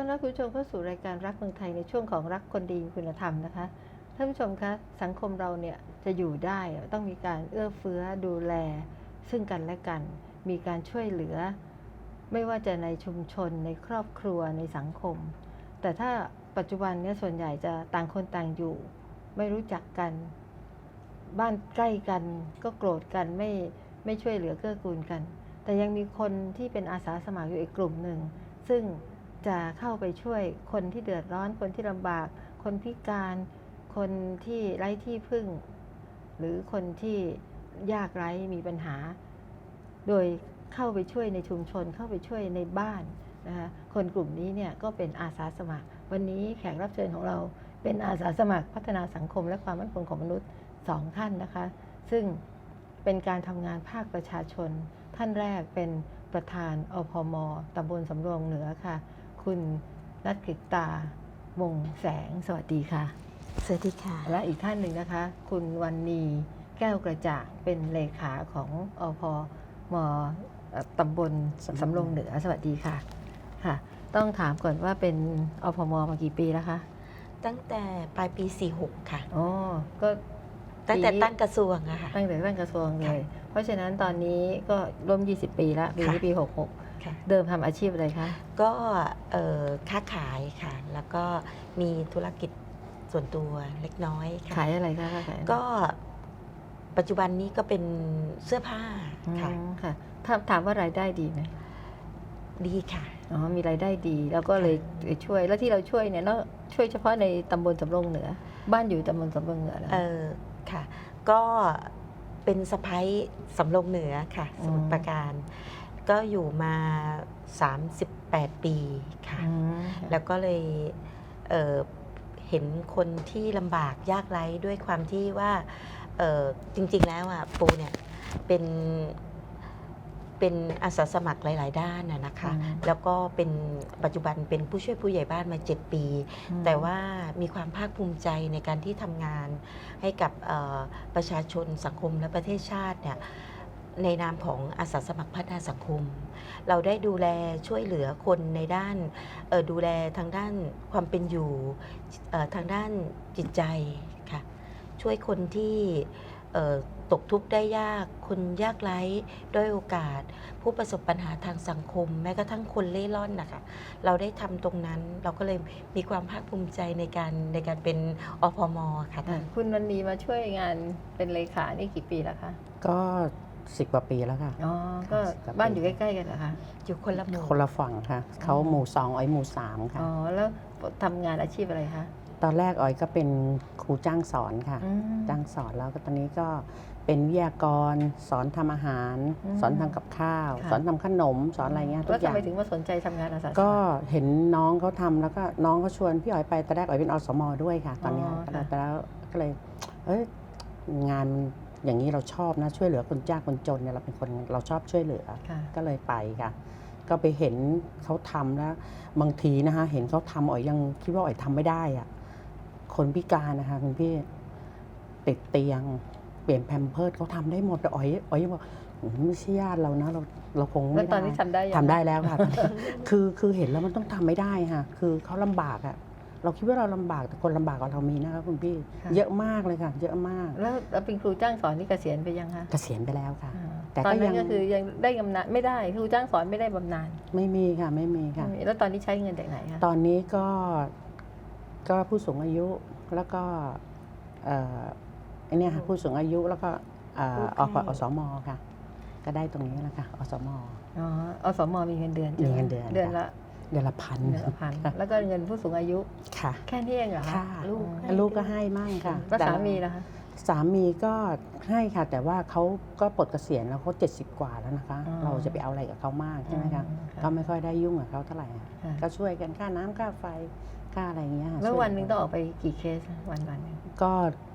ต้อนรับคุณผู้ชมเข้าสู่รายการรักเมืองไทยในช่วงของรักคนดีมีคุณธรรมนะคะท่านผู้ชมคะสังคมเราเนี่ยจะอยู่ได้ต้องมีการเอื้อเฟื้อดูแล ซึ่งกันและกัน มีการช่วยเหลือ ไม่ว่าจะในชุมชนในครอบครัวในสังคม แต่ถ้าปัจจุบันเนี่ยส่วนใหญ่จะต่างคนต่างอยู่ ไม่รู้จักกัน บ้านใกล้กันก็โกรธกันไม่ไม่ช่วยเหลือเกื้อกูลกัน แต่ยังมีคนที่เป็นอาสาสมัครอยู่อีกกลุ่มหนึ่งซึ่ง จะเข้าไปช่วยคนที่เดือดร้อน คนที่ลำบาก คนพิการ คนที่ไร้ที่พึ่ง หรือคนที่ยากไร้มีปัญหา โดยเข้าไปช่วยในชุมชน เข้าไปช่วยในบ้านนะคะคนกลุ่มนี้เนี่ยก็เป็นอาสาสมัคร วันนี้แขกรับเชิญของเราเป็นอาสาสมัครพัฒนาสังคมและความมั่นคงของมนุษย์สองท่านนะคะ ซึ่งเป็นการทำงานภาคประชาชน ท่านแรกเป็นประธานอพมตำบลสำโรงเหนือค่ะ คุณนัทกฤตาวงแสงสวัสดีค่ะ สวัสดีค่ะ และอีกท่านหนึ่งนะคะ คุณวันนีแก้วกระจ่างเป็นเลขาของอพมเอ่อตำบลสำโรงเหนือสวัสดีค่ะค่ะ ต้องถามก่อนว่าเป็นอพมมากี่ปีแล้วคะตั้งแต่ปลายปี 46 ค่ะอ๋อก็ตั้งแต่ปีนี้ตั้งกระทรวงอะค่ะตั้งแต่ตั้งกระทรวงเลค่ะยเพราะฉะนั้นตอนนี้ก็ร่วม 20 ปีแล้วปีนี้ค่ะปี ค่ะ66เดิมทำอาชีพอะไรคะ ก็เอ่อค้าขายค่ะ แล้วก็มีธุรกิจส่วนตัวเล็กน้อยค่ะ ขายอะไรคะขายอะไรก็ปัจจุบันนี้ก็เป็นเสื้อผ้าอืค่ะ มค่ะถามถามว่ารายได้ดีไหมดีค่ะ อ๋อมีรายได้ดี แล้วก็เลยช่วยแล้วที่เราช่วยเนี่ยเราช่วยเฉพาะในตำบลสำโรงเหนือ บ้านอยู่ตำบลสำโรงเหนือนะเออค่ะ ก็เป็นสะพ้ยสำโรงเหนือค่ะ สมุทรปราการ ก็อยู่มา 38 ปีค่ะ อืมแล้วก็เลยเอ่อเห็นคนที่ลำบากยากไร้ด้วยความที่ว่าเอ่อจริงๆแล้วอะปูเนี่ยเป็นเป็นอาสาสมัครหลาย ๆ ด้านนะนะคะ อืม แล้วก็เป็นปัจจุบันเป็นผู้ช่วยผู้ใหญ่บ้านมา 7 ปี แต่ว่ามีความภาคภูมิใจในการที่ทำงานให้กับเอ่อประชาชนสังคมและประเทศชาติเนี่ย ในนามของอาสาสมัครพัฒนาสังคม เราได้ดูแลช่วยเหลือคนในด้านเอ่อดูแลทางด้านความเป็นอยู่เอ่อทางด้านจิตใจค่ะช่วยคนที่เอ่อตกทุกข์ได้ยาก คนยากไร้ด้อยโอกาส ผู้ประสบปัญหาทางสังคม แม้กระทั่งคนเล่ร่อนนะคะเราได้ทำตรงนั้นเราก็เลยมีความภาคภูมิใจในการในการเป็นอพมค่ะอะคุณวันนี้มาช่วยงานเป็นเลขานี่กี่ปีแล้วคะก็ สิบกว่าปีแล้วค่ะ อ๋อ ก็ครับบ้านอยู่ใกล้ๆกันเหรอคะ อยู่คนละหมู่คนละฝั่งค่ะเขาหมู่สองอ้อยหมู่สามค่ะ อ๋อ แล้วทำงานอาชีพอะไรคะ ตอนแรกอ้อยก็เป็นครูจ้างสอนค่ะอืมจ้างสอนแล้วก็ตอนนี้ก็เป็นวิทยากร สอนทำอาหารอืมสอนทำกับข้าวค่ะสอนทำขนม สอนอะไรเงี้ยทุแล้วกอทำย่างไมถึงมาสนใจทำงานอาสาสมัครก็เห็นน้องเขาทำแล้วก็น้องเขาชวนพี่อ๋อยไปตอนแรกอ๋อยเป็นอสมด้วยค่ะ ตอนนี้อ๋อค่ะค่ะแต่แล้วก็เลยเอ้ยงาน อย่างนี้เราชอบนะช่วยเหลือคนยากคนจนเนี่ยเราเป็นคนเราชอบช่วยเหลือค่ะก็เลยไปค่ะ ก็ไปเห็นเขาทำแล้วบางทีนะคะ เห็นเขาทำอ๋อยยังคิดว่าอ๋อยทำไม่ได้อะคนพิการนะคะคุณพี่ติดเตียง เปลี่ยนแพมเพิร์ดเขาทำได้หมดแต่อ๋อยอ๋อยยังบอกอืมไม่ใช่ญาติเรานะเราเราคงแล้วไม่ตอนได้นี้ทำได้ยังทำได้แล้วค่ะ คือคือเห็นแล้วมันต้องทำไม่ได้ค่ะ คือเขาลำบากอะ เราคิดว่าเราลำบากแต่คนลำบากกว่าเรามีนะคะคุณพี่ค่ะเยอะมากเลยค่ะ เยอะมาก แล้วแล้วเป็นครูจ้างสอนนี่เกษียณไปยังคะเกษียณไปแล้วค่ะอ่าแต่ตอนก็นั้ยังนก็คือยังได้บำนาญไม่ได้ครูจ้างสอนไม่ได้บำนาญไม่มีค่ะไม่มีค่ะ แล้วตอนนี้ใช้เงินจากไหนคะตอนนี้ก็ก็ผู้สูงอายุแล้วก็เอ่อไอเนี่ยค่ะผู้สูงอายุแล้วก็เอ่ออพอสมค่ะ ก็ได้ตรงนี้แล้วค่ะอสมอ๋ออสมมีเงินเดือนใช่ไหมีเงินเดือนเดือนละ เดือนละพันเดือนละพันค่ะแล้วก็เงินผู้สูงอายุ ค่ะ แค่นี้เองเหรอคะค่ะ ลูกลูกก็ให้มั่งค่ะแล้วแต่สามีล่ะคะสามีก็ให้ค่ะ แต่ว่าเขาก็ปลดเกษียณแล้วเขาเจ็ดสิบกว่าแล้วนะคะอ๋อเราจะไปเอาอะไรกับเขามากใช่ไหมคะอืมก็ไม่ค่อยได้ยุ่งกับเขาเท่าไหร่ค่ะค่ะก็ช่วยกันค่าน้ำค่าไฟค่าอะไรอย่างเงี้ยค่ะแล้วช่ยวันหนึ่งต้องออกไปกี่เคสวันวันหนึ่ง ก็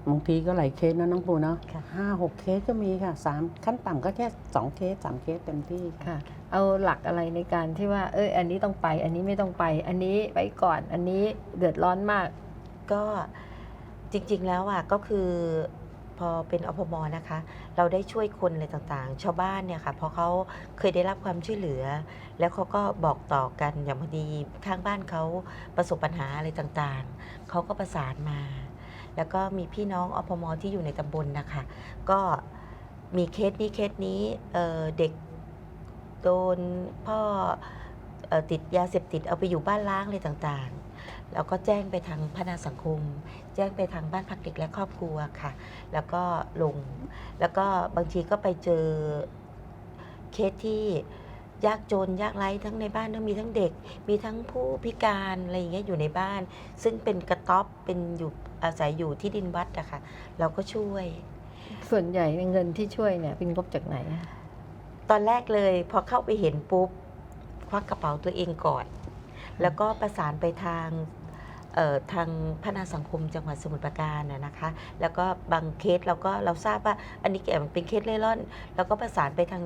บางทีก็หลายเคสนะน้องปูเนาะค่ะ ห้าหกเคสก็มีค่ะสามขั้นต่ำก็แค่สองเคสสามเคสเต็มที่ค่ะ ค่ะ เอาหลักอะไรในการที่ว่า เอออันนี้ต้องไป อันนี้ไม่ต้องไป อันนี้ไว้ก่อน อันนี้เดือดร้อนมาก ก็จริงๆแล้วอะก็คือพอเป็นอพมนะคะ เราได้ช่วยคนอะไรต่างๆ ชาวบ้านเนี่ยค่ะพอเขาเคยได้รับความช่วยเหลือ แล้วเขาก็บอกต่อกันอย่างพอดีข้างบ้านเขาประสบปัญหาอะไรต่างๆเขาก็ประสานมา แล้วก็มีพี่น้องอพมที่อยู่ในตำบลนะคะ ก็มีเคสนี้เคสนี้เเด็กโดนพ่ออติดยาเสพติดเอาไปอยู่บ้านล้างอะไรต่างๆ แล้วก็แจ้งไปทางพัฒนาสังคม แจ้งไปทางบ้านพักเด็กและครอบครัวค่ะ แล้วก็ลง แล้วก็บางทีก็ไปเจอเคสที่ยากจนยากไร้ทั้งในบ้านทั้งมีทั้งเด็ก มีทั้งผู้พิการอะไรอย่างเงี้ยอยู่ในบ้าน ซึ่งเป็นกระต๊อบเป็นอยู่ อาศัยอยู่ที่ดินวัดอะค่ะเราก็ช่วย ส่วนใหญ่เงินที่ช่วยเนี่ยเป็นงบจากไหนอะตอนแรกเลยพอเข้าไปเห็นปุ๊บ ควักกระเป๋าตัวเองก่อน แล้วก็ประสานไปทาง ทางพัฒนาสังคมจังหวัดสมุทรปราการนะนะคะ แล้วก็บางเคสเราก็เราทราบว่าอันนี้แกเป็นเคสเล่ร่อน แล้วก็ประสานไปทาง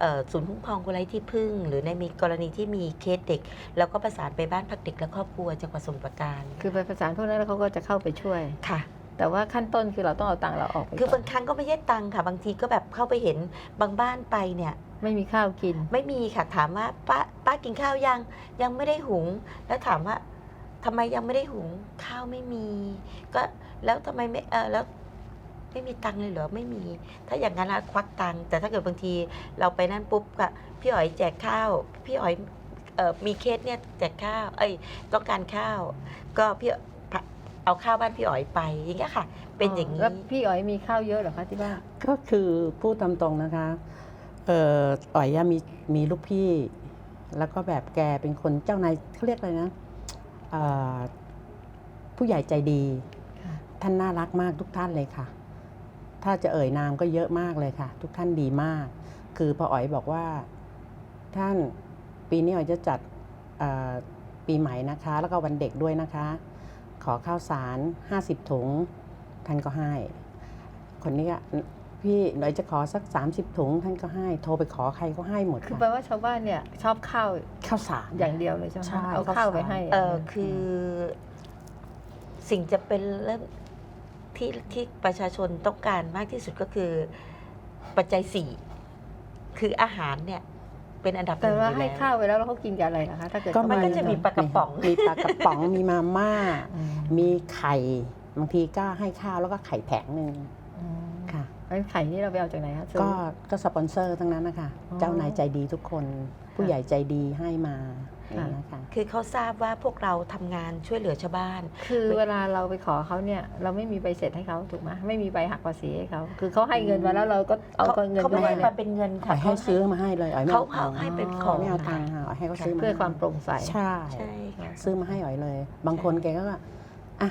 เอ่อศูนย์คุ้มครองคนไร้ที่พึ่ง หรือในมีกรณีที่มีเคสเด็ก แล้วก็ประสานไปบ้านพักเด็กและครอบครัวจังหวัดสมุทรปราการ คือไปประสานพวกนั้นแล้วเขาก็จะเข้าไปช่วยค่ะแต่ว่าขั้นต้นคือเราต้องเอาตังค์เราออกไปคือก่บางครั้งก็ไม่ใช่ตังค์ค่ะ บางทีก็แบบเข้าไปเห็นบางบ้านไปเนี่ย ไม่มีข้าวกิน ไม่มีค่ะถามว่าป้าป้ากินข้าวยังยังไม่ได้หุง แล้วถามว่า ทำไมยังไม่ได้หุงข้าวไม่มี ก็แล้วทำไมไม่เออแล้วไม่มีตังค์เลยเหรอไม่มี ถ้าอย่างนั้นละควักตังค์แต่ถ้าเกิดบางทีเราไปนั่นปุ๊บก็พี่อ๋อยแจกข้าว พี่อ๋อยเออมีเคสเนี่ยแจกข้าว เอ้ยต้องการข้าว ก็พี่เอาข้าวบ้านพี่อ๋อยไปอย่างเงี้ยค่ะ เป็นอย่างแล้วนี้พี่อ๋อยมีข้าวเยอะเหรอคะที่บ้านก็คือพูดตามตรงนะคะเอ่ออ๋อยอะมีมีลูกพี่ แล้วก็แบบแกเป็นคนเจ้านายเขาเรียกอะไรนะเอ่อ ผู้ใหญ่ใจดีค่ะท่านน่ารักมากทุกท่านเลยค่ะ ถ้าจะเอ่ยนามก็เยอะมากเลยค่ะ ทุกท่านดีมาก คือพออ๋อยบอกว่าท่านปีนี้อ๋อยจะจัดเอ่อปีใหม่นะคะ แล้วก็วันเด็กด้วยนะคะ ขอข้าวสาร 50 ถุง ท่านก็ให้ คนนี้อะ พี่หน่อยจะขอสัก 30 ถุงท่านก็ให้ โทรไปขอใครก็ให้หมดคือค่ะแปลว่าชาวบ้านเนี่ยชอบข้าวข้าวสาร อย่างเดียวเลยใช่ไหมใช่คะเอาข้าวข้าวสาร ไปให้เอออย่างเดียวคือสิ่งจะเป็นเรื่องที่ที่ประชาชนต้องการมากที่สุดก็คือปัจจัยสี่คืออาหารเนี่ยเป็นอันดับหแต่นึ่งอว่ายู่ให้แล้วข้าวไปแล้วแล้วเขากินกับอะไรนะคะ ถ้าเกิดก็เขามันไก็จะมีปลากระป๋อง มีปลากระป๋อง มีมาม่า อืมมีไข่ บางทีก็ให้ข้าวแล้วก็ไข่แผงหนึ่งอืมค่ะแล้ว ไข่นี่เราไปเอาจากไหนคะซื้อ ก็ก็สปอนเซอร์ทั้งนั้นนะคะอ๋อ เจ้านายใจดีทุกคน ผู้ใหญ่ใจดีให้มาอค่ะย่างนี้ยค่ะ คือเขาทราบว่าพวกเราทำงานช่วยเหลือชาวบ้าน คือเวลาเราไปขอเขาเนี่ย เราไม่มีใบเสร็จให้เขาถูกไหมไม่มีใบหักภาษีให้เขาคือเขาให้เงินมาแล้วเราก็เอาเขาเงินเขาไปไม่ได้ให้มาเป็นเงินอ๋ค่ะอยให้ซื้อมาให้เลยอ๋อยไม่เขาเอาเขาให้เป็นอ๋อของ ไม่เอาตังค์ค่ะอ๋อยให้เขาซื้อมาเพื่อให้ความโปร่งใส ใช่ใช่ค่ะ ซื้อมาให้อ๋อยเลย บางคนแกก็ว่าอะ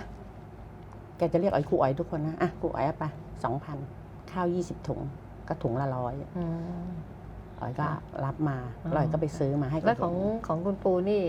แกจะเรียกอ๋อยครูอ๋อยทุกคนนะอะครูอ๋อยเอาไปสองพัน ข้าวยี่สิบถุงก็ถุงละร้อยอืมอ๋อยก็ค่ะรับมาอ๋อแล้วอ๋อยก็ไปซื้อมาให้กับแล้วของเด็กของคุณปูนี่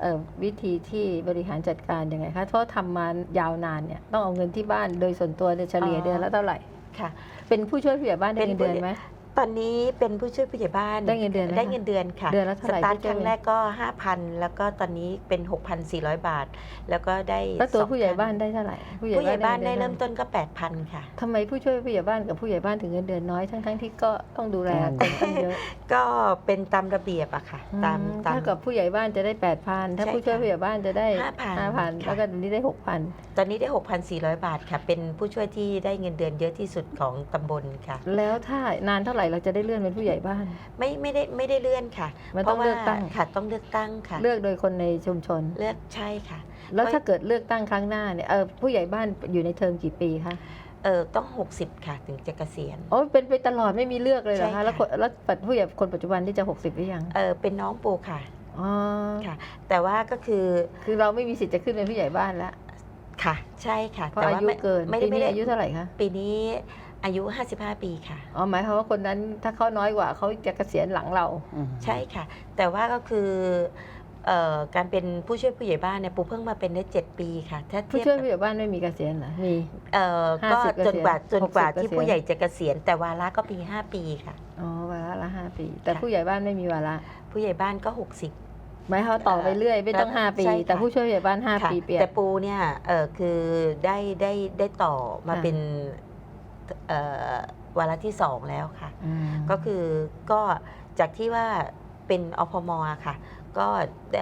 เอ่อวิธีที่บริหารจัดการยังไงคะเพราะทำมายาวนานเนี่ยต้องเอาเงินที่บ้านโดยส่วนตัวเนี่ยเฉลี่ยอ๋อเดือนละเท่าไหร่ค่ะ เป็นผู้ช่วยผู้ใหญ่บ้านได้เป็นเงินเดือนผู้ไหม ตอนนี้เป็นผู้ช่วยผู้ใหญ่บ้านได้เงินเดือนไหมได้คะเงินเดือนค่ะเดือนละเท่าไหร่สตาร์ทที่ครั้งจะแรกก็ 5,000 แล้วก็ตอนนี้เป็น 6,400 บาท แล้วก็ได้แล้วตัวสองผู้ใหญ่พันบ้านได้เท่าไหร่ผู้ใหญ่บ้านได้งิเริ่มดือต้นก็ 8,000 ค่ะ ทำไมผู้ช่วยผู้ใหญ่บ้านกับผู้ใหญ่บ้านถึงเงินเดือนน้อยทั้งทั้งๆที่ก็ต้องดูแลคนตั้งเยอะก็เป็นตามระเบียบอะค่ะ ตามอืมตาม ถ้ากับผู้ใหญ่บ้านจะได้แปดพันถ้าใช่ผู้ช่วยค่ะผู้ใหญ่บ้านจะได้5,000ห้าพันค่ะ แล้วก็เดี๋ยวนี้ได้หกพันตอนนี้ได้ 6,400 บาทค่ะ เป็นผู้ช่วยที่ได้เงินเดือนเยอะที่สุดของตำบลค่ะ แล้วถ้านานเท่าไหร่เราจะได้เลื่อนเป็นผู้ใหญ่บ้าน ไม่ไม่ได้ไม่ได้เลื่อนค่ะมันเพต้องราะว่าเลือกตั้งค่ะต้องเลือกตั้งค่ะ เลือกโดยคนในชุมชน เลือกใช่ค่ะ แล้วไม่ถ้าเกิดเลือกตั้งครั้งหน้าเนี่ยเออผู้ใหญ่บ้านอยู่ในเทอมกี่ปีคะเออต้อง 60 ค่ะ ถึงจะเกษียณโอ้เป็นไปตลอดไม่มีเลือกเลยเหรอใช่คะค่ะแล้วคนแล้วผู้ใหญ่คนปัจจุบันที่จะ 60หรือยังเออเป็นน้องปูค่ะอ๋อค่ะ แต่ว่าก็คือคือเราไม่มีสิทธิ์จะขึ้นเป็นผู้ใหญ่บ้านแล้วค่ะ ใช่ค่ะเพราะแต่อาว่ายุไม่เกินไม่ได้ปีไม่นี้ได้อายุเท่าไหร่คะปีนี้ อายุ 55 ปีค่ะ อ๋อหมายความว่าคนนั้นถ้าเขาน้อยกว่าเขาจะเกษียณหลังเราอืมใช่ค่ะ แต่ว่าก็คือเอ่อการเป็นผู้ช่วยผู้ใหญ่บ้านเนี่ยปูเพิ่งมาเป็นได้ 7 ปีค่ะถ้าผู้เทียบช่วยกับผู้ใหญ่บ้านไม่มีเกษียณเหรอมี เอ่อก็50จนกว่าเกษียณจนกว่า60ที่เกษียณ ผู้ใหญ่จะเกษียณแต่วาระก็ปี 5 ปีค่ะ อ๋อวาระละห้าปี แต่ค่ะ ผู้ใหญ่บ้านไม่มีวาระผู้ใหญ่บ้านก็ 60 หมายความว่าต่อไปเรื่อยไม่ต้องใช่ห้าปีค่ะ แต่ผู้ช่วยผู้ใหญ่บ้านห้าค่ะปีเปลี่ยน แต่ปูเนี่ยเออคือได้ได้ได้ต่อมาค่ะ เป็นเอ่อ วาระที่สองแล้วค่ะอืมก็คือก็จากที่ว่าเป็นอพมอะค่ะ ก็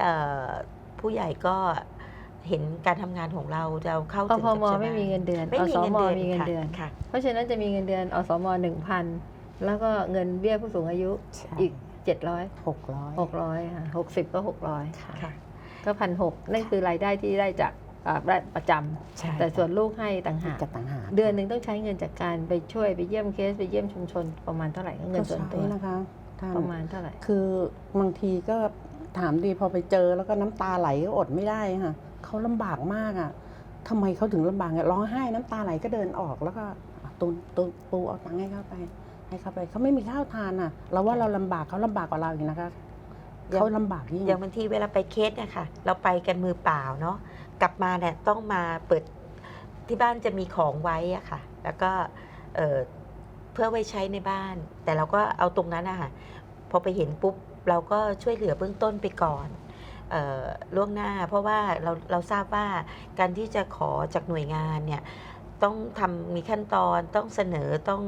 เอ่อผู้ใหญ่ก็เห็นการทำงานของเราเราเข้าอถึงพกับมชาวบ้านไม่มีเงินเดือนไม่มีอสเงินมเดือนมีเงินค่ะเดือนค่ะ เพราะฉะนั้นจะมีเงินเดือนอสมหนึ่งพันแล้วก็เงินเบี้ยผู้สูงอายุใช่อีกเจ็ดร้อยหกร้อยหกร้อยค่ะหกสิบก็หกร้อยค่ะ ก็พันหกนั่นคือรายได้ที่ได้จากอ่าได้ ประจำใช่ แต่ส่วนลูกให้ต่างหากกระต่างหากเดือนหนึ่งต้องใช้เงินจากการไปช่วยไปเยี่ยมเคสไปเยี่ยมชุมชนประมาณเท่าไหร่เงินส่วนตัวก็ใช้นะคะท่านประมาณเท่าไหร่ คือบางทีก็ถามดีพอไปเจอแล้วก็น้ำตาไหลก็อดไม่ได้ค่ะเขาลำบากมากอะทำไมเขาถึงลำบากอะร้องไห้น้ำตาไหลก็เดินออกแล้วก็อะตูนตูนปูเอาตังค์ให้เขาไปให้เขาไปเขาไม่มีข้าวทานอะ เราว่าเราลำบากเขาลำบากกว่าเราอีกนะคะยังเขาลำบากยิ่งอย่างบางทีเวลาไปเคสเนี่ยค่ะ เราไปกันมือเปล่าเนาะ กลับมาเนี่ยต้องมาเปิดที่บ้านจะมีของไว้อะค่ะ แล้วก็เเพื่อไว้ใช้ในบ้าน แต่เราก็เอาตรงนั้นอะค่ะพอไปเห็นปุ๊บเราก็ช่วยเหลือเบื้องต้นไปก่อนออล่วงหน้า เพราะว่าเราเราทราบว่าการที่จะขอจากหน่วยงานเนี่ยต้องทำมีขั้นตอนต้องเสนอต้อง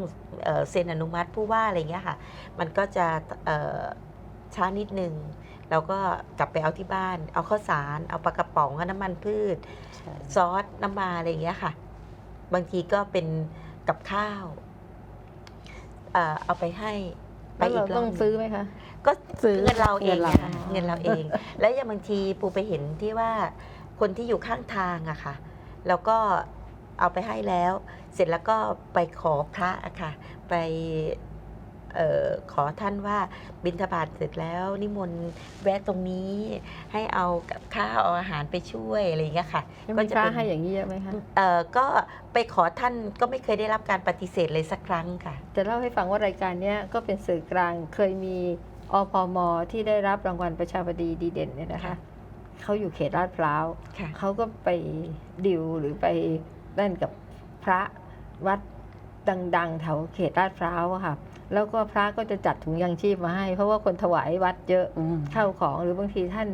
เออเซ็นอนุมัติผู้ว่าอะไรเงี้ยค่ะ มันก็จะช้านิดนึง เราก็กลับไปเอาที่บ้าน เอาข้าวสาร เอาปลากระป๋องเอาน้ำมันพืช ใช่ซอสน้ำมาอะไรอย่างเงี้ยค่ะ บางทีก็เป็นกับข้าวเอ่อเอาไปให้ไปแล้วอีเรากรต้อองบหนึ่งซื้อไหมคะ ก็ซื้อเงินเราเองเงินเราอะเงินเราเอง แล้วอย่างบางทีปูไปเห็นที่ว่าคนที่อยู่ข้างทางอะค่ะ แล้วก็เอาไปให้แล้ว เสร็จแล้วก็ไปขอพระอะค่ะ ไปเออขอท่านว่าบิณฑบาตเสร็จแล้วนิมนต์แวะตรงนี้ให้เอากับข้าวเอาอาหารไปช่วยอะไรอย่างเงี้ยค่ะมีก็พจะระเป็นให้อย่างนี้เยอะไหมคะเออก็ไปขอท่านก็ไม่เคยได้รับการปฏิเสธเลยสักครั้งค่ะ จะเล่าให้ฟังว่ารายการเนี้ยก็เป็นสื่อกลางเคยมีอพมที่ได้รับรางวัลประชาบดีดีเด่นเนี่ยนะคะค่ะเขาอยู่เขตลาดพร้าวค่ะเขาก็ไปดิวหรือไปนั่นกับพระวัดดังๆแถวเขตลาดพร้าวอะค่ะ แล้วก็พระก็จะจัดถุงยางชีพมาให้ เพราะว่าคนถวายวัดเยอะอืมเข้าของหรือบางทีท่าน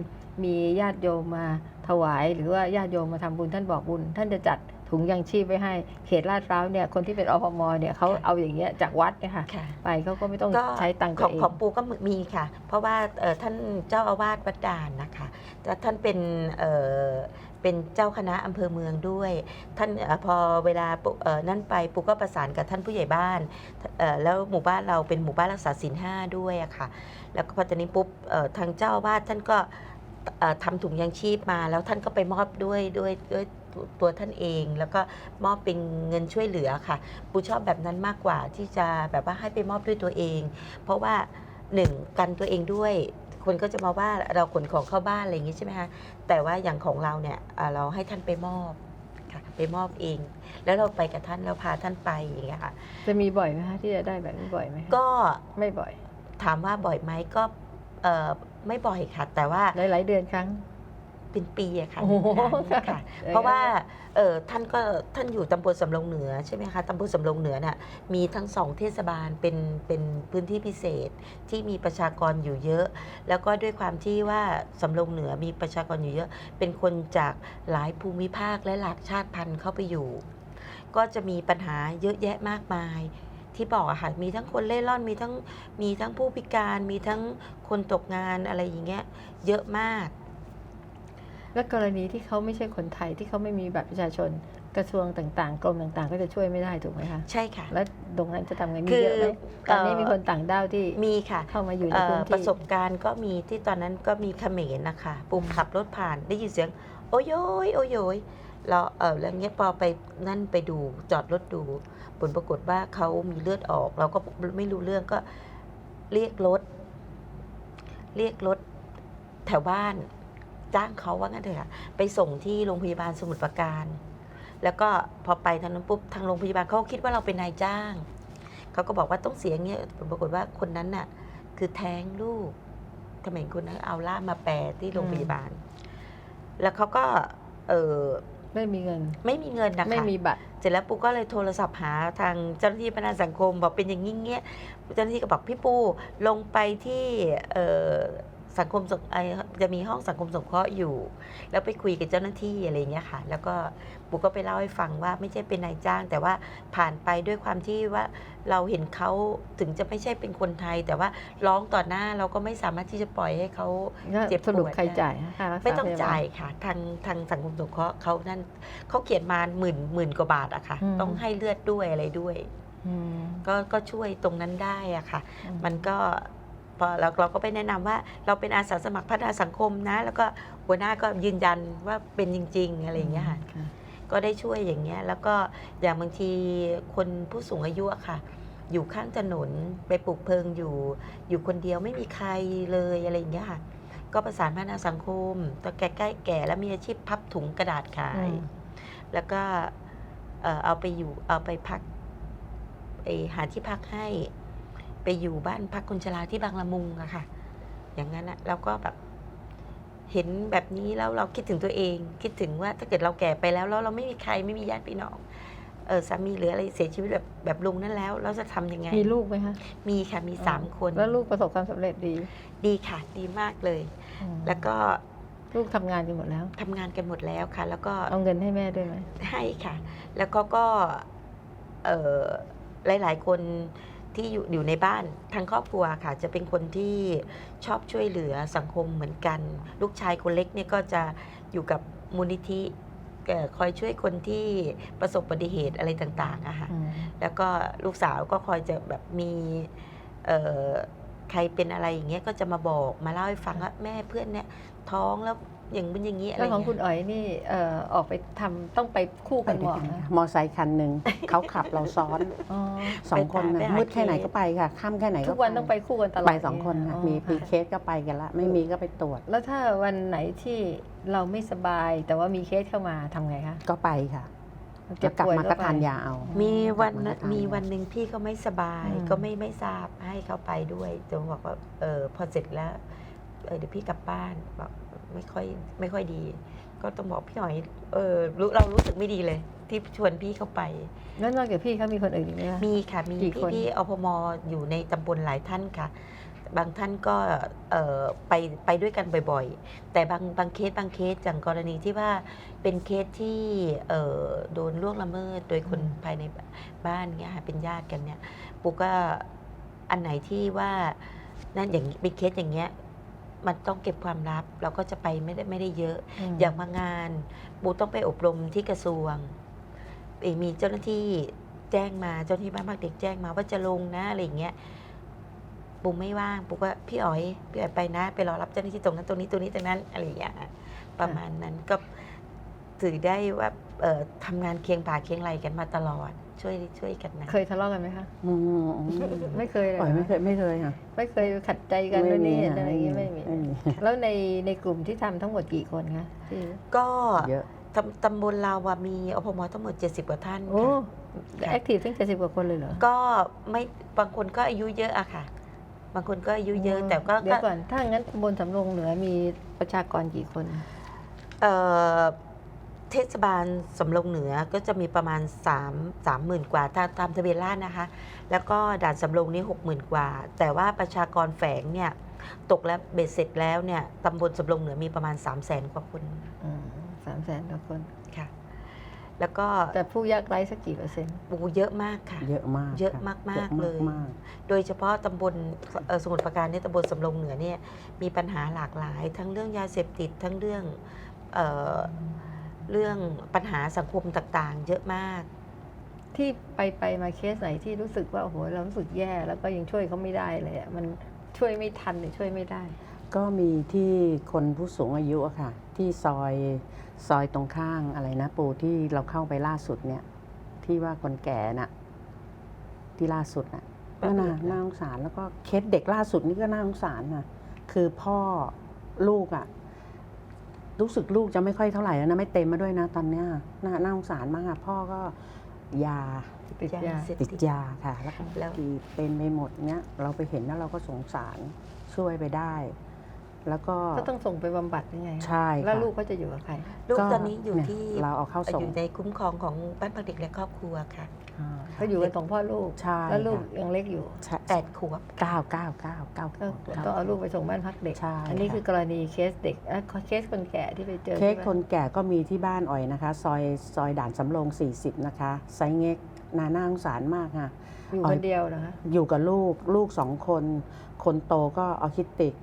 มีญาติโยมมาถวาย หรือว่าญาติโยมมาทำบุญท่านบอกบุญ ท่านจะจัดถุงยางชีพไว้ให้เขตลาดพร้าวเนี่ยคนที่เป็นอพมเนี่ยเขาค่ะเอาอย่างเงี้ยจากวัดเนี่ยค่ะค่ะไปเขาก็ไม่ต้องก็ใช้ตังค์ขตัอวงเองของปูก็มีค่ะ เพราะว่าเอ่อท่านเจ้าอาวาสวัดด่านนะคะแต่ท่านเป็น เป็นเจ้าคณะอำเภอเมืองด้วย ท่านเอ่อพอเวลาปุเอ่อนั่นไปปูก็ประสานกับท่านผู้ใหญ่บ้านเอ่อแล้วหมู่บ้านเราเป็นหมู่บ้านรักษาศีลห้าด้วยอะค่ะ แล้วก็พอตอนนี้ปุ๊บเอ่อทางเจ้าอาวาสท่านก็เอ่อทำถุงยางชีพมา แล้วท่านก็ไปมอบด้วยด้วยด้วยตัวท่านเอง แล้วก็มอบเป็นเงินช่วยเหลือค่ะปูชอบแบบนั้นมากกว่าที่จะแบบว่าให้ไปมอบด้วยตัวเอง เพราะว่าหนึ่งกันตัวเองด้วย คนก็จะมาว่าเราขนของเข้าบ้านอะไรอย่างนี้ใช่ไหมคะแต่ว่าอย่างของเราเนี่ยอ่าเราให้ท่านไปมอบค่ะไปมอบเอง แล้วเราไปกับท่านเราพาท่านไปอย่างเงี้ยค่ะจะมีบ่อยไหมคะที่จะได้แบบนี้บ่อยไหมคะก็ไม่บ่อย ถามว่าบ่อยไหมก็เอ่อไม่บ่อยค่ะ แต่ว่าหลายๆเดือนครั้ง เป็นปีอะค่ะโอ้โหนานค่ะเออ เพราะว่าเออท่านก็ท่านอยู่ตำบลสำโรงเหนือใช่ไหมคะตำบลสำโรงเหนือน่ะมีทั้งสองเทศบาลเป็นเป็นพื้นที่พิเศษที่มีประชากรอยู่เยอะ แล้วก็ด้วยความที่ว่าสำโรงเหนือมีประชากรอยู่เยอะ เป็นคนจากหลายภูมิภาคและหลากชาติพันธุ์เข้าไปอยู่ ก็จะมีปัญหาเยอะแยะมากมาย ที่บอกอะค่ะมีทั้งคนเล่ร่อนมีทั้งมีทั้งผู้พิการ มีทั้งคนตกงานอะไรอย่างเงี้ยเยอะมาก และกรณีที่เขาไม่ใช่คนไทยที่เขาไม่มีบัตรประชาชนกระทรวงต่างๆ กรมต่างๆ ก็จะช่วยไม่ได้ถูกไหมคะ ใช่ค่ะ แล้วตรงนั้นจะทำไงมีคือเยอะไหมตอนนี้เอ่อมีคนต่างด้าวที่มีค่ะเข้ามาอยู่ในเอ่อพื้นประที่สบการณ์ก็มีที่ตอนนั้นก็มีเขมรนะคะปุ่มขับรถผ่านได้ยินเสียง โอ้ยโอยโอ้ยโอยเราเออแล้วเงี้ยพอไปนั่นไปดูจอดรถดูผลปรากฏว่าเขามีเลือดออก เราก็ไม่รู้เรื่องก็เรียกรถ เรียกรถแถวบ้าน จ้างเขาว่างั้นเถอะค่ะไปส่งที่โรงพยาบาลสมุทรปราการ แล้วก็พอไปทางนั้นปุ๊บทางโรงพยาบาลเขาก็คิดว่าเราเป็นนายจ้าง เขาก็บอกว่าต้องเสียเงี้ยผลปรากฏว่าคนนั้นน่ะ คือแท้งลูกเขมรคนนั้นเอาล่ามมาแปลที่โรงพยาบาล แล้วเขาก็ เออไม่มีเงิน ไม่มีเงินนะคะไม่มีบัตร เสร็จแล้วปูก็เลยโทรศัพท์หาทางเจ้าหน้าที่พัฒนาสังคมบอกเป็นอย่างนี้เงี้ย เจ้าหน้าที่ก็บอกพี่ปูลงไปที่เอ่อ สังคมสงไอจะมีห้องสังคมสงเคราะห์อยู่ แล้วไปคุยกับเจ้าหน้าที่อะไรอย่างเงี้ยค่ะ แล้วก็ปุ๊กก็ไปเล่าให้ฟังว่าไม่ใช่เป็นนายจ้าง แต่ว่าผ่านไปด้วยความที่ว่าเราเห็นเขาถึงจะไม่ใช่เป็นคนไทย แต่ว่าร้องต่อหน้าเราก็ไม่สามารถที่จะปล่อยให้เขาเจ็บสรุปปวดใครนะจ่ายคะค่ารักษาไม่ต้องพบลจ่ายค่ะ ทางทางสังคมสงเคราะห์เขานั่นเขาเขียนมาหมื่นหมื่นกว่าบาทอะค่ะอืมต้องให้เลือดด้วยอะไรด้วยอืมก็ก็ช่วยตรงนั้นได้อะค่ะอืมมันก็ พอเราเราก็ไปแนะนำว่าเราเป็นอาสาสมัครพัฒนาสังคมนะ แล้วก็หัวหน้าก็ยืนยันว่าเป็นจริง ๆ อะไรอย่างเงี้ยค่ะค่ะก็ได้ช่วยอย่างเงี้ยแล้วก็อย่างบางทีคนผู้สูงอายุอะค่ะ อยู่ข้างถนนไปปลูกเพลิงอยู่ อยู่คนเดียวไม่มีใครเลยอะไรอย่างเงี้ยค่ะ ก็ประสานพัฒนาสังคมตัวแก่ใกล้แก่แล้วมีอาชีพพับถุงกระดาษขายอืมแล้วก็เอ่อเอาไปอยู่เอาไปพักไอหาที่พักให้ ไปอยู่บ้านพักคนชราที่บางละมุงอะค่ะ อย่างนั้นอะเราก็แบบเห็นแบบนี้แล้วเราคิดถึงตัวเอง คิดถึงว่าถ้าเกิดเราแก่ไปแล้วแล้วเราไม่มีใครไม่มีญาติพี่น้องเออสามีหรืออะไรเสียชีวิตแบบแบบลุงนั่นแล้ว เราจะทำยังไง มีลูกไหมคะ มีค่ะมีสามคน แล้วลูกประสบความสำเร็จดี ดีค่ะ ดีมากเลย อืมแล้วก็ลูกทำงานกันหมดแล้ว ทำงานกันหมดแล้วค่ะ แล้วก็ เอาเงินให้แม่ด้วยไหมให้ค่ะ แล้วก็ก็เอ่อหลาย ๆ คน ที่อยู่อยู่ในบ้านทั้งครอบครัวค่ะ จะเป็นคนที่ชอบช่วยเหลือสังคมเหมือนกัน ลูกชายคนเล็กเนี่ยก็จะอยู่กับมูลนิธิเอ่อคอยช่วยคนที่ประสบอุบัติเหตุอะไรต่างๆอะค่ะ อืมแล้วก็ลูกสาวก็คอยจะแบบมีเอ่อใครเป็นอะไรอย่างเงี้ยก็จะมาบอกมาเล่าให้ฟังว่าแม่เพื่อนเนี่ยท้องแล้ว อย่างมันอย่างนี้อะไรแล้วของเงี้คุณยอ๋อยนี่เอ่อออกไปทำต้องไปคู่ไปกันหด้มวยอกันนะ ค่ะมอไซค์คันหนึ่ง เขาขับเราซ้อนอ๋อสองคนไปนะหามืดแค่ไหนเคสก็ไปค่ะค่ำแค่ไหนก็ทุกวันต้องไปคู่กันตลอดไปสองคนค่ะอ๋อมีมีค่ะเคสก็ไปกันละ ไม่มีก็ไปตรวจแล้วถ้าวันไหนที่เราไม่สบาย แต่ว่ามีเคสเข้ามาทำไงคะก็ไปค่ะเจ็บแล้วกลับป่วยมาก็ก็ไป ทานยาเอา มีวันกลับมาก็ทาน มีวันหนึ่งพี่ก็ไม่สบาย อืม ก็ไม่ไม่ทราบให้เขาไปด้วยจนบอกว่าเออพอเสร็จแล้วเออเดี๋ยวพี่กลับบ้านบอก ไม่ค่อยไม่ค่อยดี ก็ต้องบอกพี่หน่อยเออรู้เรารู้สึกไม่ดีเลย ที่ชวนพี่เข้าไป แล้วนอกจากพี่เขามีคนอื่นอีกไหมคะ มีค่ะ มีกี่พี่คน พี่อพมอยู่ในตำบลหลายท่านค่ะ บางท่านก็เอ่อไปไปด้วยกันบ่อยๆ แต่บางบางเคสบางเคสอย่างกรณีที่ว่าเป็นเคสที่เอ่อโดนล่วงละเมิดโดยคนภายในบ้านเงี้ยค่ะเป็นญาติกันเนี่ย ปุ๊กก็อันไหนที่ว่านั่นอย่างเป็นเคสอย่างเงี้ย มันต้องเก็บความลับ เราก็จะไปไม่ได้ไม่ได้เยอะมอย่างมางานปูต้องไปอบรมที่กระทรวงเอ่อมีเจ้าหน้าที่แจ้งมาเจ้าหน้าที่บ้านพักเด็กแจ้งมาว่าจะลงนะอะไรอย่างเงี้ยปูไม่ว่างปูก็พี่อ๋อยพี่อ๋อยไปนะ ไปรอรับเจ้าหน้าที่ตรงนั้นตรงนี้ตรงนี้ตรงนั้นอะไรอย่างเงี้ยประมาณนั้นก็ถือได้ว่าเอ่อทำงานเคียงบ่าเคียงไหลกันมาตลอด ช่วยช่วยกันนะเคยทะเลาะกันไหมคะอืมอืมไม่เคยเลยปล่อยไม่เคหรยไม่เคยค่ะ ไม่เคยขัดใจกันไม่นู่นมีนี่ค่ะอะไรอย่างงี้ไม่มี ไม่มี แล้วในในกลุ่มที่ทำทั้งหมดกี่คนคะที่ก็เยอะ ตำตำบลเราอะมีอพมทั้งหมด 70 กว่าท่านโอ้ค่ะแอคทีฟตั้งเจ็ดสิบกว่าคนเลยเหรอก็ไม่บางคนก็อายุเยอะอะค่ะ บางคนก็อายุเยอะแต่ก็เดี๋ยวก็ก่อนถ้างั้นตำบลสำโรงเหนือมีประชากรกี่คน เอ่อ เทศบาลสำโรงเหนือก็จะมีประมาณ 3 3 0,000 กว่าตามตามทะเบียนราษฎร์นะคะ แล้วก็ด่านสำโรงนี่60,000 กว่า แต่ว่าประชากรแฝงเนี่ยตกแล้วเบ็ดเสร็จแล้วเนี่ยตำบลสำโรงเหนือมีประมาณ 3 0 0 0 0 0กว่าคนสามแสนกว่าคน ค่ะ แล้วก็แต่ผู้ยากไร้สักกี่เปอร์เซ็นต์ปูเยอะมากค่ะ เยอะมากเยอะค่มากๆอะเลยมากโดยเฉพาะตำบลเอ่อสมุทรปราการเนี่ยตำบลสำโรงเหนือเนี่ยมีปัญหาหลากหลาย ทั้งเรื่องยาเสพติดทั้งเรื่องเอ่อ เรื่องปัญหาสังคมต่างๆ เยอะมาก ที่ไปไปมาเคสไหนที่รู้สึกว่าโอ้โหเรารู้สึกแย่ แล้วก็ยังช่วยเขาไม่ได้เลยอะมันช่วยไม่ทันหรือช่วยไม่ได้ ก็มีที่คนผู้สูงอายุอะค่ะ ที่ซอยซอยตรงข้างอะไรนะ ปูที่เราเข้าไปล่าสุดเนี่ย ที่ว่าคนแก่น่ะ ที่ล่าสุดน่ะแป๊บนั่นเดียวน่ะน่าสงสารแล้วก็เคสเด็กล่าสุดนี่ก็น่าสงสารน่ะคือพ่อลูกอะ รู้สึกลูกจะไม่ค่อยเท่าไหร่แล้วนะไม่เต็มมาด้วยนะตอนเนี้ยน่าน่าสงสารมากอะพ่อก็ยาติดยาเสพติดยาค่ะ แล้วก็แล้วที่เป็นไปหมดเนี้ยเราไปเห็นแล้วเราก็สงสารช่วยไปได้ แล้วก็ ก็ต้องส่งไปบำบัดยังไงใช่แล้วค่ะลูกก็จะอยู่กับใคร ลูกตอนนี้อยู่เที่เราเอาเข้าส่งอยู่ในคุ้มครองของบ้านพักเด็กและครอบครัวค่ะอ่าก็อยู่กันสองพ่อลูก ใช่แล้วลูกค่ะยังเล็กอยู่ใช่แปดขวบ เก้าเก้าเก้าเก้าก็เก้าต้องเอาลูกไปส่งบ้านพักเด็ก ใช่อันนี้ค่ะคือกรณีเคสเด็กอะเคสคนแก่ที่ไปเจอเค้กที่คบ้านแก่ก็มีที่บ้านอ่อยนะคะ ซอยซอยด่านสำโรง40 นะคะ ไซเง็กนาน่าสงสารมากค่ะ อยู่อ๋อคนเดียวนะคะอยู่กับลูกลูกสองคน คนโตก็ออทิสติก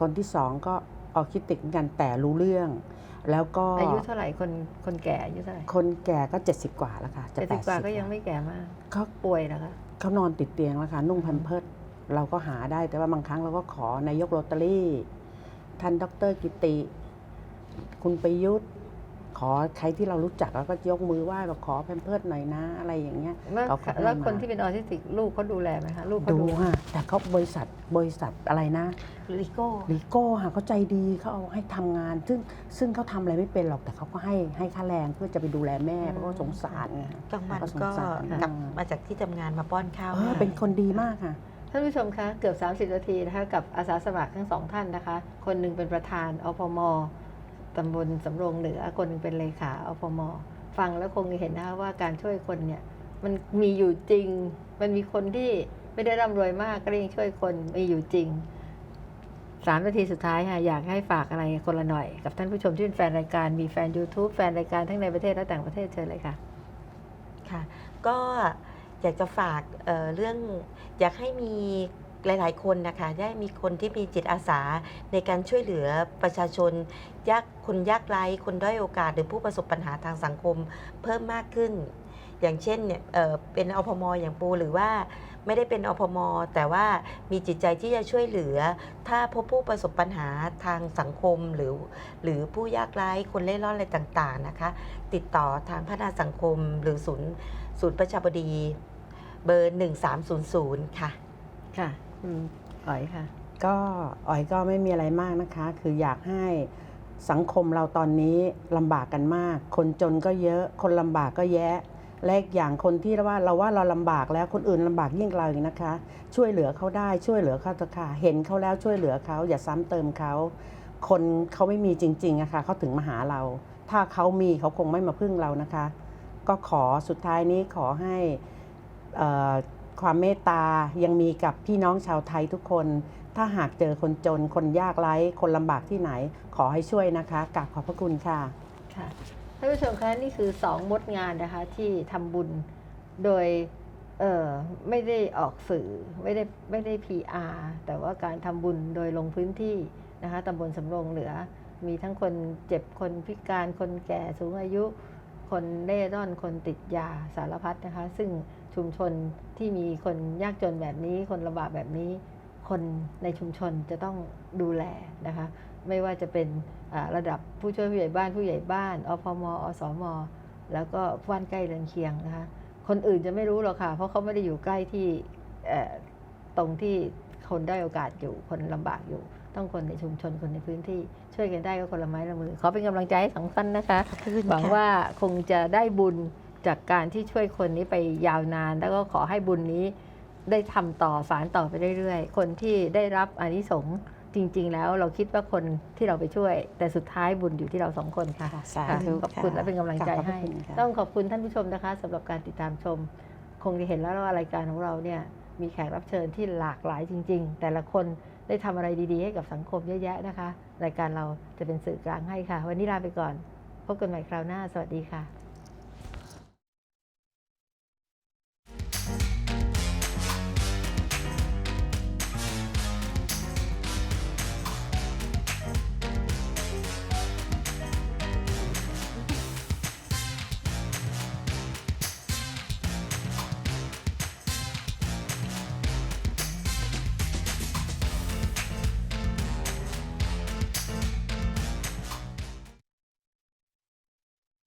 คนที่สองก็ออทิสติกเหมือนกันแต่รู้เรื่อง แล้วก็อายุเท่าไหร่คนคนแก่อายุเท่าไหร่คนแก่ก็ 70 กว่าแล้วค่ะจะเจ็ดสิบ80กว่าก็ยังไม่แก่มากเขาป่วยนะคะเขานอนติดเตียงแล้วค่ะนุ่งแพมเพิร์ดเราก็หาได้แต่ว่าบางครั้งเราก็ขอนายกโรตารี่ ท่านดรกิติ คุณประยุทธ์ ขอใครที่เรารู้จักแล้วก็ยกมือไหว้บอกขอแพมเพิร์ดหน่อยนะอะไรอย่างเงี้ยแล้วเขาก็ให้แล้วคนมา ที่เป็นออทิสติกลูกเขาดูแลไหมคะลูกเขาดูดูค่ะ แต่เขาบริษัทบริษัทอะไรนะลิโก้ลิโก้ค่ะเขาใจดีเขาเอาให้ทำงาน ซึ่งซึ่งเขาทำอะไรไม่เป็นหรอกแต่เขาก็ให้ให้ค่าแรงเพื่อจะไปดูแลแม่เพราะว่าสงสารไง กลางวันก็สงก็สาร กลับอืมมาจากที่ทำงานมาป้อนข้าวเออให้ เป็นคนดีมากค่ะ ท่านผู้ชมคะเกือบ 30 นาทีนะคะกับอาสาสมัครทั้งสองท่านนะคะ คนหนึ่งเป็นประธานอพม ตำบลสำโรงเหนือคนนึงเป็นเลขาอพมฟังแล้วคงเห็นนะคะว่าการช่วยคนเนี่ยมันมีอยู่จริง มันมีคนที่ไม่ได้ร่ำรวยมากก็ยังช่วยคนมีอยู่จริงสามนาทีสุดท้ายค่ะอยากให้ฝากอะไรคนละหน่อย กับท่านผู้ชมที่เป็นแฟนรายการมีแฟน YouTube แฟนรายการทั้งในประเทศและต่างประเทศเชิญเลยค่ะค่ะ ก็อยากจะฝากเเรื่องอยากให้มี หลาย ๆ คนนะคะได้มีคนที่มีจิตอาสาในการช่วยเหลือประชาชนยากคนยากไร้คนด้อยโอกาสหรือผู้ประสบปัญหาทางสังคมเพิ่มมากขึ้น อย่างเช่นเนี่ยเเป็นอพมอย่างปูหรือว่าไม่ได้เป็นอพมแต่ว่ามีจิตใจที่จะช่วยเหลือ ถ้าพบผู้ประสบปัญหาทางสังคมหรือ หรือผู้ยากไร้คนเล่ร่อนอะไรต่าง ๆ นะคะ ติดต่อทางพัฒนาสังคมหรือศูนย์ศูนย์ประชาบดีเบอร์ 1300 ค่ะ ค่ะคุณ อ๋อยค่ะ ก็อ๋อยก็ไม่มีอะไรมากนะคะ คืออยากให้สังคมเราตอนนี้ลำบากกันมาก คนจนก็เยอะ คนลำบากก็แยะและอีกอย่างคนที่ว่าเราว่าเราลำบากแล้วคนอื่นลำบากยิ่งเราอีกนะคะ ช่วยเหลือเขาได้ช่วยเหลือเขาเถอะค่ะเห็นเขาแล้วช่วยเหลือเขาอย่าซ้ำเติมเขา คนเขาไม่มีจริงๆอะค่ะเขาถึงมาหาเรา ถ้าเขามีเขาคงไม่มาพึ่งเรานะคะ ก็ขอสุดท้ายนี้ขอให้อ่อ ความเมตตายังมีกับพี่น้องชาวไทยทุกคน ถ้าหากเจอคนจน คนยากไร้คนลำบากที่ไหน ขอให้ช่วยนะคะกราบขอบพระคุณค่ะ ค่ะท่านผู้ชมคะนี่คือสองมดงานนะคะที่ทำบุญโดยเอ่อไม่ได้ออกสื่อไม่ได้ไม่ได้ PR แต่ว่าการทำบุญโดยลงพื้นที่นะคะตำบลสำโรงเหนือ มีทั้งคนเจ็บคนพิการคนแก่สูงอายุ คนเล่ร่อนคนติดยาสารพัดนะคะ ซึ่ง ชุมชนที่มีคนยากจนแบบนี้ คนลำบากแบบนี้ คนในชุมชนจะต้องดูแลนะคะ ไม่ว่าจะเป็นอ่าระดับผู้ช่วยผู้ใหญ่บ้านผู้ใหญ่บ้านอพมอสมแล้วก็บ้านใกล้เรือนเคียงนะคะ คนอื่นจะไม่รู้หรอกค่ะ เพราะเขาไม่ได้อยู่ใกล้ที่เอ่อตรงที่คนได้อยโอกาสอยู่คนลำบากอยู่ ต้องคนในชุมชนคนในพื้นที่ช่วยกันได้ก็คนละไม้ละมือขอเป็นกำลังใจให้สองท่านนะคะขอบคุณหวังค่ะว่าคงจะได้บุญ จากการที่ช่วยคนนี้ไปยาวนาน แล้วก็ขอให้บุญนี้ได้ทำต่อสารต่อไปเรื่อยๆ คนที่ได้รับอานิสงส์จริง ๆ แล้วเราคิดว่าคนที่เราไปช่วย แต่สุดท้ายบุญอยู่ที่เราสองคนค่ะสาค่ะธุขอบคุณค่ะและเป็นกำลังใจขอบพระให้คุณค่ะต้องขอบคุณท่านผู้ชมนะคะสำหรับการติดตามชม คงจะเห็นแล้วว่ารายการของเราเนี่ยมีแขกรับเชิญที่หลากหลายจริง ๆ แต่ละคนได้ทำอะไรดีๆ ให้กับสังคมเยอะแยะนะคะ รายการเราจะเป็นสื่อกลางให้ค่ะ วันนี้ลาไปก่อน พบกันใหม่คราวหน้า สวัสดีค่ะ